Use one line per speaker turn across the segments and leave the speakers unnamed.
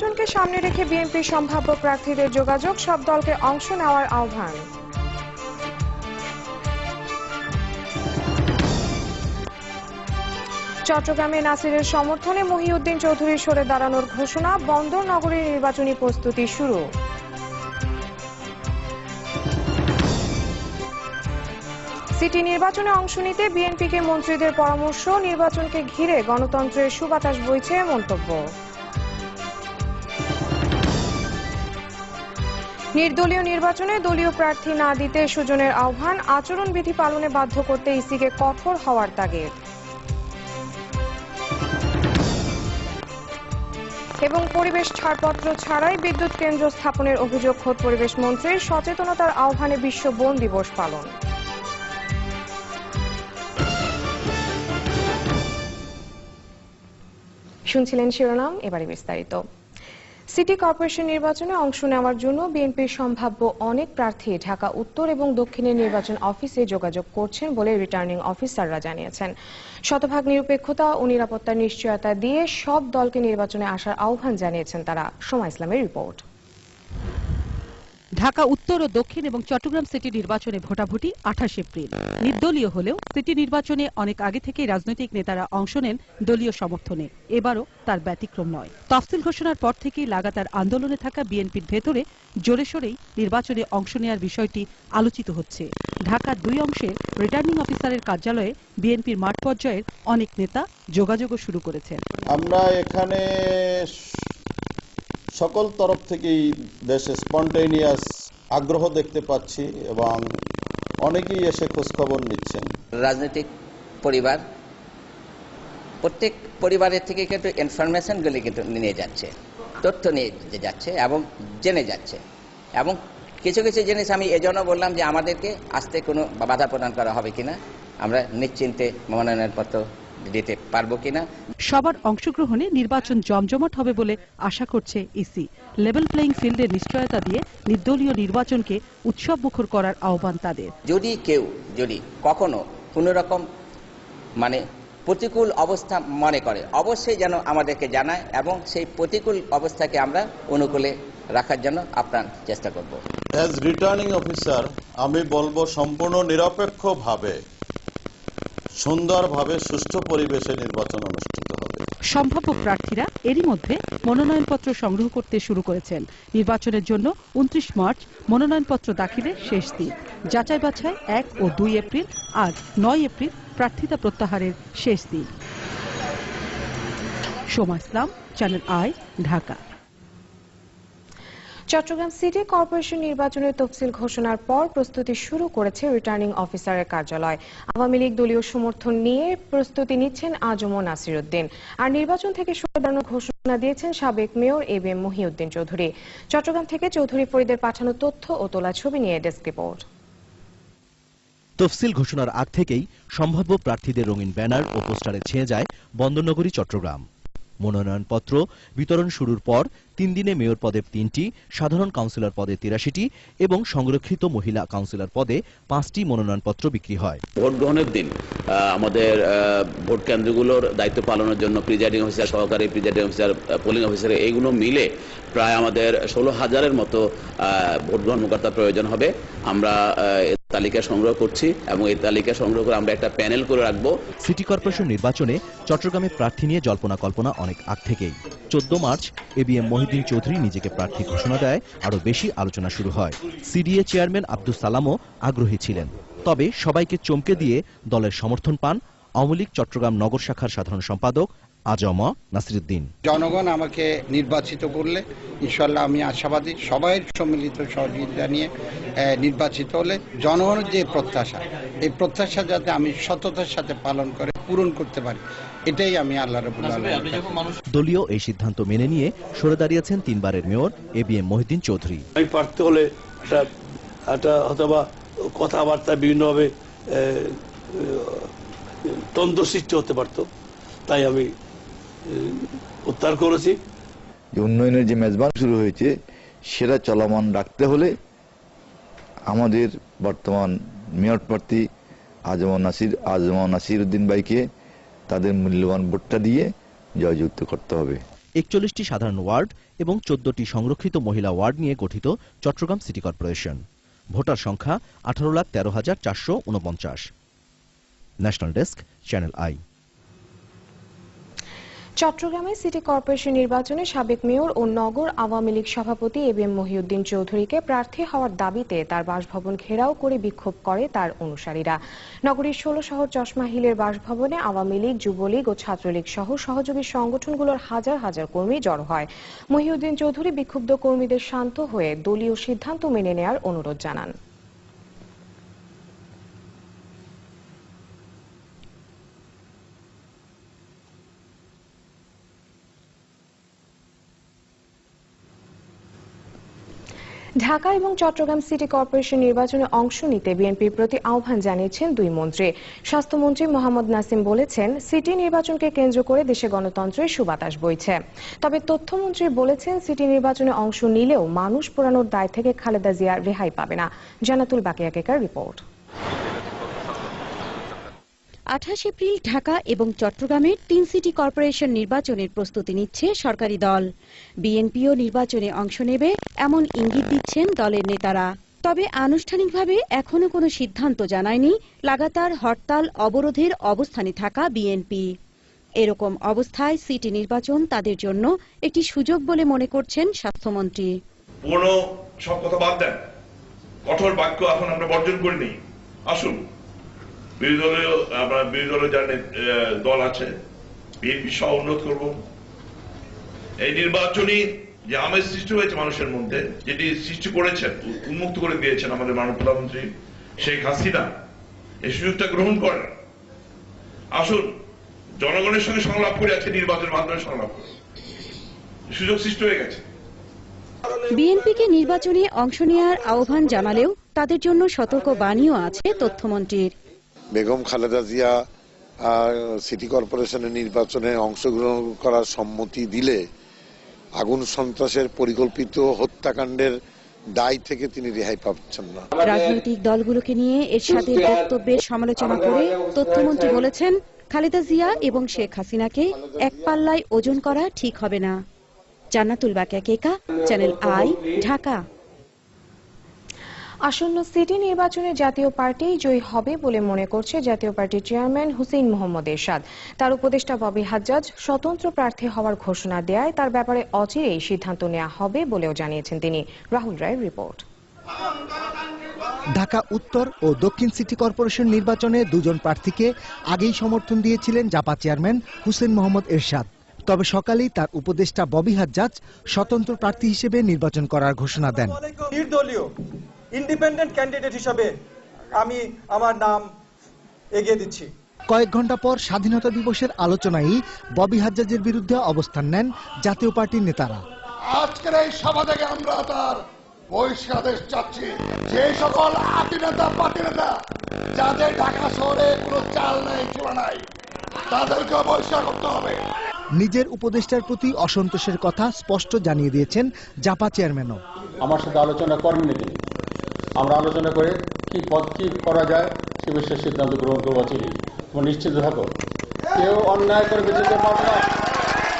নির্বাচনকে সামনে রেখে বিএনপির সম্ভাব্য প্রার্থীদের যোগাযোগ সব দলকে অংশ নেওয়ার আহ্বান। চট্টগ্রামে নাসিরের সমর্থনে মহিউদ্দিন চৌধুরীর সরে দাঁড়ানোর ঘোষণা, বন্দর নগরীর নির্বাচনী প্রস্তুতি শুরু। সিটি নির্বাচনে অংশ নিতে বিএনপিকে মন্ত্রীদের পরামর্শ, নির্বাচনকে ঘিরে গণতন্ত্রের সুবাতাস বইছে মন্তব্য। নির্দলীয় নির্বাচনে দলীয় প্রার্থী না দিতে সুজনের আহ্বান আচরণবিধি পালনে বাধ্য করতে ইসিকে কঠোর হওয়ার তাগিদ। এবং পরিবেশ ছাড়পত্র ছাড়াই বিদ্যুৎ কেন্দ্র স্থাপনের অভিযোগ খোদ পরিবেশ মন্ত্রীর সচেতনতার আহ্বানে বিশ্ব বন দিবস পালন। শুনছিলেন শিরোনাম, এবারে বিস্তারিত। সিটি কর্পোরেশন নির্বাচনে অংশ নেওয়ার জন্য বিএনপির সম্ভাব্য অনেক প্রার্থী ঢাকা, উত্তর এবং দক্ষিণের নির্বাচন অফিসে যোগাযোগ করছেন বলে রিটার্নিং অফিসাররা জানিয়েছেন। শতভাগ নিরপেক্ষতা ও নিরাপত্তার নিশ্চয়তা দিয়ে সব দলকে নির্বাচনে আসার আহ্বান জানিয়েছেন তারা। সময় ইসলামের রিপোর্ট।
ঢাকা, উত্তর ও দক্ষিণ এবং চট্টগ্রাম সিটি নির্বাচনে ভোটাভুটি আঠাশ এপ্রিল। নির্দলীয় হলেও সিটি নির্বাচনে অনেক আগে থেকেই রাজনৈতিক নেতারা অংশ নেন দলীয় সমর্থনে। এবারও তার ব্যতিক্রম নয়। তফসিল ঘোষণার পর থেকেই লাগাতার আন্দোলনে থাকা বিএনপির ভেতরে জোরে সোরেই নির্বাচনে অংশ নেওয়ার বিষয়টি আলোচিত হচ্ছে। ঢাকার দুই অংশের রিটার্নিং অফিসারের কার্যালয়ে বিএনপির মাঠ পর্যায়ের অনেক নেতা যোগাযোগও শুরু করেছেন।
আমরা এখানে সকল তরফ থেকেই দেশে স্পন্টেনিয়াস আগ্রহ দেখতে পাচ্ছি এবং অনেকেই এসে খোঁজখবর নিচ্ছেন।
রাজনৈতিক পরিবার, প্রত্যেক পরিবারের থেকে কিন্তু ইনফরমেশনগুলি কিন্তু নিয়ে যাচ্ছে, তথ্য নিয়ে যাচ্ছে এবং জেনে যাচ্ছে। এবং কিছু কিছু জিনিস আমি এজন্য বললাম যে আমাদেরকে আসতে কোনো বাধা প্রদান করা হবে কিনা, আমরা নিশ্চিন্তে মনোনয়নপত্র দিতে পারব কিনা?
সবার অংশগ্রহণে নির্বাচন জমজমাট হবে বলে আশা করছে ইসি। লেভেল প্লেইং ফিল্ডের নিশ্চয়তা দিয়ে নির্দলীয় নির্বাচনকে উৎসব মুখর করার আহ্বান তাদের।
যদি কেউ যদি কখনো কোনো রকম মানে প্রতিকূল অবস্থা মনে করে অবশ্যই যেন আমাদেরকে জানায় এবং সেই প্রতিকূল অবস্থাকে আমরা অনুকূলে রাখার জন্য আপ্রাণ চেষ্টা করব।
অ্যাজ রিটার্নিং অফিসার আমি বলব সম্পূর্ণ নিরপেক্ষভাবে সুন্দরভাবে সুষ্ঠু পরিবেশে নির্বাচন অনুষ্ঠিত হবে।
সম্ভাব্য প্রার্থীরা এরই মধ্যে মনোনয়নপত্র সংগ্রহ করতে শুরু করেছেন। নির্বাচনের জন্য উনত্রিশ মার্চ মনোনয়নপত্র দাখিলের শেষ দিন। যাচাই বাছাই এক ও দুই এপ্রিল আর নয় এপ্রিল প্রার্থিতা প্রত্যাহারের শেষ দিন। Soma Islam, channel I, Dhaka.
Chattogram city corporation নির্বাচনের তফসিল ঘোষণার পর প্রস্তুতি শুরু করেছে রিটার্নিং অফিসারের কার্যালয়। আওয়ামী লীগ দলীয় সমর্থন নিয়ে প্রস্তুতি নিচ্ছেন আজম ও নাসিরুদ্দিন আর নির্বাচন থেকে সরে দাঁড়ানোর ঘোষণা দিয়েছেন সাবেক mayor A B M Mohiuddin Chowdhury. Chattogram থেকে চৌধুরী ফরিদের পাঠানো তথ্য ও তোলা ছবি নিয়ে ডেস্ক রিপোর্ট।
তফসিল ঘোষণার আগ থেকেই সম্ভাব্য প্রার্থীদের রঙিন ব্যানার ও পোস্টারে ছেয়ে যায় বন্দরনগরী, চট্টগ্রাম। মনোনয়নপত্র বিতরণ শুরুর পর তিন দিনে মেয়র পদে তিনটি, সাধারণ কাউন্সিলর পদে তিরাশিটি এবং সংরক্ষিত মহিলা কাউন্সিলর পদে পাঁচটি মনোনয়নপত্র বিক্রি হয়।
ভোট গ্রহণের দিন আমাদের ভোট কেন্দ্রগুলোর দায়িত্ব পালনের জন্য প্রিজাইডিং অফিসার সহকারী প্রিজাইডিং অফিসার পোলিং অফিসার এইগুলো মিলে প্রায় আমাদের ষোলো হাজারের মতো ভোট গ্রহণকর্তা প্রয়োজন হবে। আমরা তালিকা সংগ্রহ করছি এবং এই তালিকা সংগ্রহ করে আমরা একটা প্যানেল করে রাখব।
সিটি কর্পোরেশন নির্বাচনে চট্টগ্রামে প্রার্থী নিয়ে জল্পনা কল্পনা অনেক আগ থেকেই। চোদ্দ March, A B M Mohiuddin Chowdhury নিজেকে প্রার্থী ঘোষণা দেয়, আরও বেশি আলোচনা শুরু হয়। সিডিএ চেয়ারম্যান আব্দুল সালামও আগ্রহী ছিলেন। তবে সবাইকে চমকে দিয়ে দলের সমর্থন পান আওয়ামী লীগ চট্টগ্রাম নগর শাখার সাধারণ সম্পাদক আজম নাসিরুদ্দিন।
জনগণ আমাকে নির্বাচিত করলে ইনশাল্লাহ আমি আশাবাদী সবাই সম্মিলিত সহযোগিতা নিয়ে নির্বাচিত হলে জনগণের যে প্রত্যাশা এই প্রত্যাশা যাতে আমি সততার সাথে পালন করে পূরণ করতে পারি এটাই আমি আল্লাহ রবুল
দলীয় এই সিদ্ধান্ত মেনে নিয়ে সরে দাঁড়িয়েছেন তিনবারের mayor A B M Mohiuddin Chowdhury.
আমি প্রার্থী হলে একটা একটা হয়তোবা কথাবার্তা বিভিন্নভাবে এ, সৃষ্টি হতে পারত তাই আমি উদ্ধার করেছি।
যে উন্নয়নের যে মেজবান শুরু হয়েছে সেটা চলমান রাখতে হলে আমাদের বর্তমান মেয়র প্রার্থী আজম নাসির আজম নাসির উদ্দিন ভাইকে তাদের মূল্যবান ভোটটা দিয়ে জয়যুক্ত করতে হবে।
একচল্লিশটি সাধারণ ওয়ার্ড এবং চোদ্দটি সংরক্ষিত মহিলা ওয়ার্ড নিয়ে গঠিত চট্টগ্রাম সিটি কর্পোরেশন। ভোটার সংখ্যা আঠারো লাখ তেরো হাজার চারশো উনপঞ্চাশ। National desk channel I.
চট্টগ্রামে সিটি কর্পোরেশন নির্বাচনে সাবেক মেয়র ও নগর আওয়ামী লীগ সভাপতি এ এম মহিউদ্দিন চৌধুরীকে প্রার্থী হওয়ার দাবিতে তার বাসভবন ঘেরাও করে বিক্ষোভ করে তার অনুসারীরা। নগরীর ষোলো শহর চশমা হিলের বাসভবনে আওয়ামী লীগ, যুবলীগ ও ছাত্রলীগ সহ সহযোগী সংগঠনগুলোর হাজার হাজার কর্মী জড়ো হয়। মহিউদ্দিন চৌধুরী বিক্ষুব্ধ কর্মীদের শান্ত হয়ে দলীয় সিদ্ধান্ত মেনে নেয়ার অনুরোধ জানান। ঢাকা এবং চট্টগ্রাম সিটি কর্পোরেশন নির্বাচনে অংশ নিতে বিএনপির প্রতি আহ্বান জানিয়েছেন দুই মন্ত্রী। স্বাস্থ্যমন্ত্রী মোহাম্মদ নাসিম বলেছেন, সিটি নির্বাচনকে কেন্দ্র করে দেশে গণতন্ত্রের সুবাতাস বইছে। তবে তথ্যমন্ত্রী বলেছেন, সিটি নির্বাচনে অংশ নিলেও মানুষ পোড়ানোর দায় থেকে খালেদা জিয়া রেহাই পাবে না। জানাতুল বাকিয়া কেকার রিপোর্ট।
আঠাশ এপ্রিল ঢাকা এবং চট্টগ্রামের তিন সিটি কর্পোরেশন নির্বাচনের প্রস্তুতি নিচ্ছে সরকারি দল। বিএনপিও নির্বাচনে অংশ নেবে এমন ইঙ্গিত দিচ্ছেন দলের নেতারা। তবে আনুষ্ঠানিকভাবে এখনও কোনো সিদ্ধান্ত জানায়নি লাগাতার হরতাল অবরোধের অবস্থানে থাকা বিএনপি। এরকম অবস্থায় সিটি নির্বাচন তাদের জন্য একটি সুযোগ বলে মনে করছেন স্বাস্থ্যমন্ত্রী।
সব কথা বাদ দেন। কঠোর বাক্য এখন আমরা বর্জন করিনি। আসুন বিরোধী দলীয় বিরোধী দলের যা দল আছে, বিএনপি সহ অনুরোধ করব। এই নির্বাচনী যে আমেজ সৃষ্টি হয়েছে মানুষের মধ্যে, যেটি সৃষ্টি করেছেন উন্মুক্ত করে দিয়েছেন আমাদের মানব প্রধানমন্ত্রী শেখ হাসিনা, এই সুযোগটা গ্রহণ করেন। আসুন, জনগণের সঙ্গে সংলাপ করে আছে নির্বাচনের মাধ্যমে সংলাপ করে। সুযোগ সৃষ্টি হয়ে গেছে।
বিএনপিকে নির্বাচনে অংশ নেওয়ার আহ্বান জানালেও তাদের জন্য সতর্ক বাণীও আছে তথ্যমন্ত্রীর।
বেগম খালেদা জিয়া সিটি কর্পোরেশনের নির্বাচনে অংশগ্রহণ করার সম্মতি দিলে আগুন সন্ত্রাসের পরিকল্পিত হত্যাকাণ্ডের দায় থেকে তিনি রেহাই পাচ্ছেন না।
রাজনৈতিক দলগুলোকে নিয়ে এরশাদের বক্তব্যের সমালোচনা করে তথ্যমন্ত্রী বলেছেন, খালেদা জিয়া এবং শেখ হাসিনাকে এক পাল্লায় ওজন করা ঠিক হবে না। Jannatul Bakia Keka channel I, Dhaka.
আসন্ন সিটি নির্বাচনে জাতীয় পার্টি জয়ী হবে বলে মনে করছে জাতীয় পার্টির চেয়ারম্যান হুসেইন মোহাম্মদ এরশাদ। তার উপদেষ্টা ববি হাজ্জাজ স্বতন্ত্র প্রার্থী হওয়ার ঘোষণা দেয় তার ব্যাপারে অচিরেই সিদ্ধান্ত নেওয়া হবে বলেও জানিয়েছেন তিনি। রাহুল রায়ের রিপোর্ট।
ঢাকা উত্তর ও দক্ষিণ সিটি কর্পোরেশন নির্বাচনে দুজন প্রার্থীকে আগেই সমর্থন দিয়েছিলেন জাপা চেয়ারম্যান হুসেন মোহাম্মদ এরশাদ। তবে সকালেই তার উপদেষ্টা ববি হাজ্জাজ স্বতন্ত্র প্রার্থী হিসেবে নির্বাচন করার ঘোষণা দেন।
নির্দলীয়। ইন্ডিপেন্ডেন্ট ক্যান্ডিডেট হিসাবে আমি আমার নাম এগিয়ে দিচ্ছি।
কয়েক ঘণ্টা পর স্বাধীনতা দিবসের আলোচনায় ববি হাজ্জাজের বিরুদ্ধে অবস্থান নেন জাতীয় পার্টির নেতারা।
আজকের এই সভা থেকে আমরা তার বহিষ্কারের চাচ্ছি। যে সকল আটি নেতা পার্টি নেতা যাদের ঢাকা শহরে কোনো চাল নাই চূড়া নাই তাদেরকে বহিষ্কার করতে হবে।
নিজের উপদেষ্টার প্রতি অসন্তোষের কথা স্পষ্ট জানিয়ে দিয়েছেন জাপা চেয়ারম্যানও।
আমার সাথে আলোচনা করেননি তিনি। আমরা আলোচনা করে কি পদ কি করা যায় সে বিষয়ে সিদ্ধান্ত গ্রহণ করব অচিরেই। তোমরা নিশ্চিত থাকো। কেউ অন্যায় করে বেঁচে পারবে না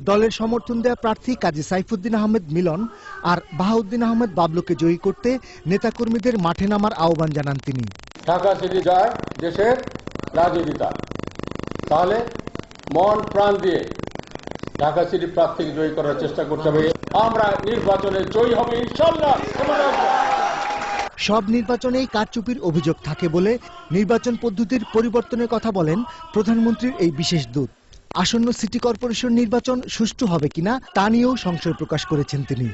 দলের সমর্থন দেওয়া প্রার্থী কাজী সাইফুদ্দিন আহমেদ মিলন আর বাহাউদ্দিন আহমেদ বাবলুকে জয়ী করতে নেতাকর্মীদের মাঠে নামার আহ্বান জানান তিনি।
ঢাকা সিটি যায় দেশের রাজনীতি তার তাহলে মন প্রাণ দিয়ে ঢাকা সিটি প্রার্থীকে জয়ী করার চেষ্টা করতে হবে। আমরা নির্বাচনে জয়ী হবে ইনশাল্লাহ।
সব নির্বাচনেই কারচুপির অভিযোগ থাকে বলে নির্বাচন পদ্ধতির পরিবর্তনের কথা বলেন প্রধানমন্ত্রীর এই বিশেষ দূত। আসন্ন সিটি কর্পোরেশন নির্বাচন সুষ্ঠু হবে কিনা তা নিয়েও সংশয় প্রকাশ করেছেন তিনি।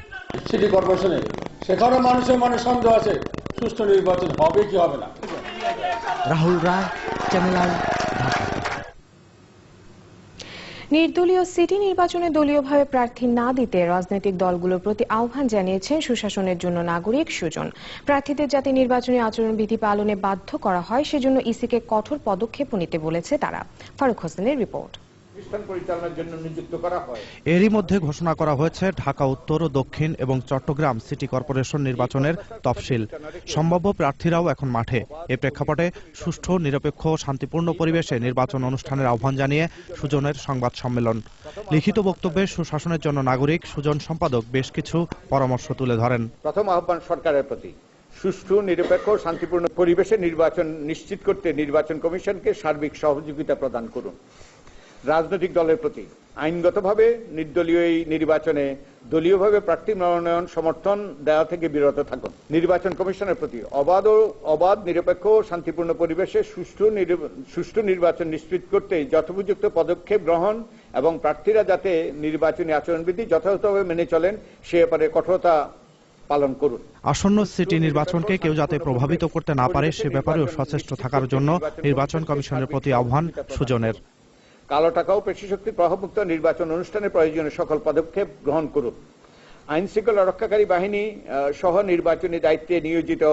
সিটি কর্পোরেশনে সেখানে মানুষের মনে সন্দেহ আছে সুষ্ঠু নির্বাচন হবে কি হবে না।
Rahul Roy channel I Dhaka.
নির্দলীয় সিটি নির্বাচনে দলীয়ভাবে প্রার্থী না দিতে রাজনৈতিক দলগুলোর প্রতি আহ্বান জানিয়েছেন সুশাসনের জন্য নাগরিক সুজন। প্রার্থীদের যাতে নির্বাচনী আচরণবিধি পালনে বাধ্য করা হয়, সেজন্য ইসিকে কঠোর পদক্ষেপ নিতে বলেছে তারা। ফারুক হোসেনের রিপোর্ট।
প্রতিষ্ঠান পরিচালনার জন্য নিযুক্ত করা হয়।
এরই মধ্যে ঘোষণা করা হয়েছে ঢাকা উত্তর ও দক্ষিণ এবং চট্টগ্রাম সিটি কর্পোরেশন নির্বাচনের তফসিল। সম্ভাব্য প্রার্থীরাও এখন মাঠে। এ প্রেক্ষাপটে সুষ্ঠু নিরপেক্ষ শান্তিপূর্ণ পরিবেশে নির্বাচন অনুষ্ঠানের আহ্বান জানিয়ে সুজনের সংবাদ সম্মেলন। লিখিত বক্তব্যে সুশাসনের জন্য নাগরিক সুজন সম্পাদক বেশ কিছু পরামর্শ তুলে ধরেন।
প্রথম আহ্বান সরকারের প্রতি। সুষ্ঠু নিরপেক্ষ শান্তিপূর্ণ পরিবেশে নির্বাচন নিশ্চিত করতে নির্বাচন কমিশনকে সার্বিক সহযোগিতা প্রদান করুন। রাজনৈতিক দলের প্রতি। আইনগতভাবে নির্দলীয় এই নির্বাচনে দলীয়ভাবে প্রার্থী মনোনয়ন সমর্থন দেওয়া থেকে বিরত থাকুন। নির্বাচন কমিশনের প্রতি অবাধ ও অবাধ নিরপেক্ষ শান্তিপূর্ণ পরিবেশে সুষ্ঠু সুষ্ঠু নির্বাচন নিশ্চিত করতে যথোপযুক্ত পদক্ষেপ গ্রহণ এবং প্রার্থীরা যাতে নির্বাচনী আচরণবিধি যথাযথভাবে মেনে চলেন, সে ব্যাপারে কঠোরতা পালন করুন।
আসন্ন সিটি নির্বাচনকে কেউ যাতে প্রভাবিত করতে না পারে, সে ব্যাপারেও সচেষ্ট থাকার জন্য নির্বাচন কমিশনের প্রতি আহ্বান সুজনের।
কালো টাকা ও পেশিশক্তির প্রভাবমুক্ত নির্বাচন অনুষ্ঠানে প্রয়োজনীয় সকল পদক্ষেপ গ্রহণ করুন। আইন শৃঙ্খলা রক্ষাকারী বাহিনী সহ নির্বাচনী দায়িত্বে নিয়োজিত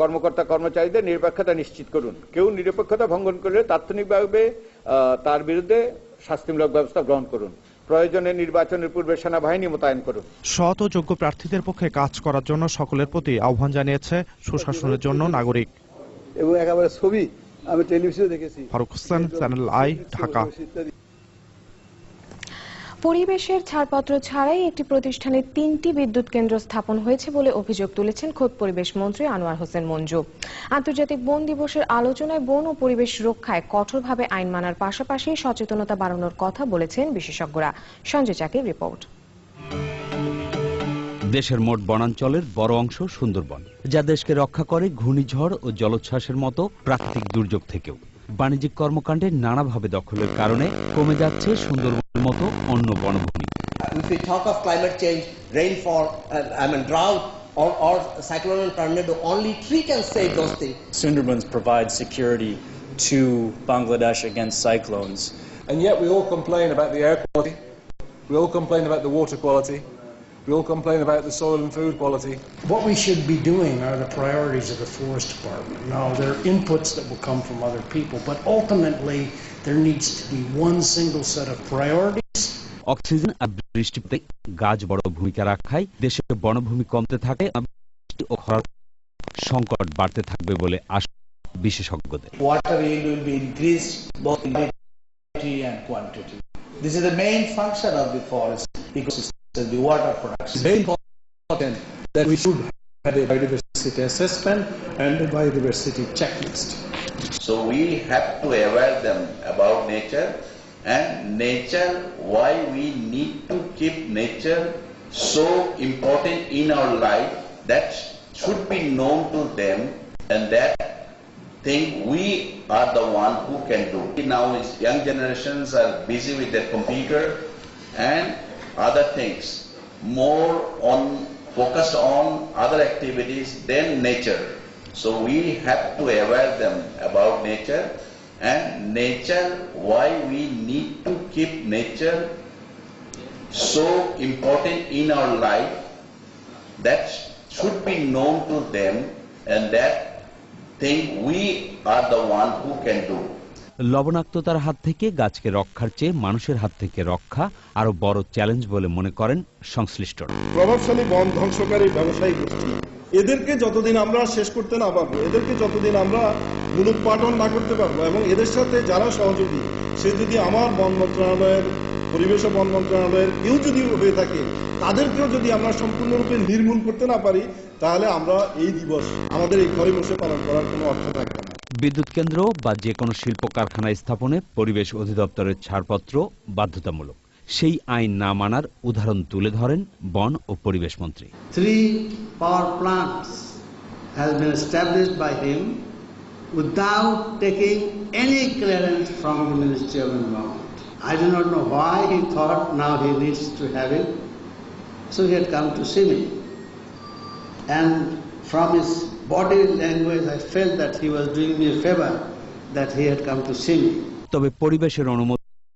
কর্মকর্তা কর্মচারীদের নিরপেক্ষতা নিশ্চিত করুন। কেউ নিরপেক্ষতা ভঙ্গন করলে তাৎক্ষণিকভাবে তার বিরুদ্ধে শাস্তিমূলক ব্যবস্থা গ্রহণ করুন। প্রয়োজনে নির্বাচনের পূর্বে সেনাবাহিনী মোতায়েন করুন।
সৎ ও যোগ্য প্রার্থীদের পক্ষে কাজ করার জন্য সকলের প্রতি আহ্বান জানিয়েছে সুশাসনের জন্য নাগরিক।
এবং একেবারে ছবি আমি টেলিভিশনে দেখেছি।
Faruk Hossain channel I Dhaka.
পরিবেশের ছাড়পত্র ছাড়াই একটি প্রতিষ্ঠানে তিনটি বিদ্যুৎ কেন্দ্র স্থাপন হয়েছে বলে অভিযোগ তুলেছেন খোদ পরিবেশ মন্ত্রী আনোয়ার হোসেন মঞ্জু। আন্তর্জাতিক বন দিবসের আলোচনায় বন ও পরিবেশ রক্ষায় কঠোরভাবে আইন মানার পাশাপাশি সচেতনতা বাড়ানোর কথা বলেছেন বিশেষজ্ঞরা। সঞ্জয় চাকির রিপোর্ট।
দেশের মোট বনাঞ্চলের বড় অংশ সুন্দরবন। যা দেশকে রক্ষা করে ঘূর্ণিঝড় ও জলোচ্ছ্বাসের মতো প্রাকৃতিক দুর্যোগ থেকেও বাণিজ্যিক কর্মকাণ্ডে নানাভাবে দখলের কারণে কমে যাচ্ছে সুন্দরবনের মতো অন্য বনভূমি
if we talk of climate change, rainfall, uh, I mean drought, or, or cyclone and tornado, only tree can save those things.
Sundarbans provide security to Bangladesh against cyclones.
And yet we all complain about the air quality, we all complain about the water quality, we all complain about the soil and food quality.
What we should be doing are the priorities of the Forest Department. Now, there are inputs that will come from other people, but ultimately, there needs to be one single set of priorities.
Oxygen আর বৃষ্টিতে গাছ বড় ভূমিকা রাখায় দেশে বনভূমি কমতে থাকে বৃষ্টি ও খরার সংকট বাড়তে থাকবে বলে আশা বিশেষজ্ঞদের
water yield will be increased both in quality and quantity. This is the main function of the forest ecosystem, the water production.
It's very important that we should have a biodiversity assessment and a biodiversity checklist.
So we have to aware them about nature and nature, why we need to keep nature so important in our life that should be known to them and that thing we are the one who can do. Now young generations are busy with their computer and other things, more on focused on other activities than nature. So we have to aware them about nature and nature, why we need to keep nature so important in our life that should be known to them and that thing we are the one who can do.
লবণাক্ততার হাত থেকে গাছকে রক্ষার চেয়ে মানুষের হাত থেকে রক্ষা আরও বড় চ্যালেঞ্জ বলে মনে করেন সংশ্লিষ্টরা।
প্রভাবশালী বন ধ্বংসকারী ব্যবসায়ী গোষ্ঠী। এদেরকে যতদিন আমরা শেষ করতে না পারব, এদেরকে যতদিন আমরা মূলোৎপাটন না করতে পারব এবং এদের সাথে যারা সহযোগী, সে যদি আমার বন মন্ত্রণালয়ের, পরিবেশ বন মন্ত্রণালয়ের কেউ যদি হয়ে থাকে, তাদেরকেও যদি আমরা সম্পূর্ণরূপে নির্মূল করতে না পারি, তাহলে আমরা এই দিবস আমাদের এই ঘরে বসে পালন করার কোনো অর্থ থাকবে
বিদ্যুৎ কেন্দ্র বা যে কোনো শিল্প কারখানা স্থাপনে পরিবেশ অধিদপ্তরের ছাড়পত্র বাধ্যতামূলক সেই আইন না মানার উদাহরণ তুলে ধরেন বন ও পরিবেশ মন্ত্রী
Three power plants has been established by him without taking any clearance from the Ministry of Environment. I do not know why he thought now he needs to have it. So he had come to see me. And from his body language, I felt that he was doing me a favor that he had come to see me.
তবে পরিবেশের অনুমতি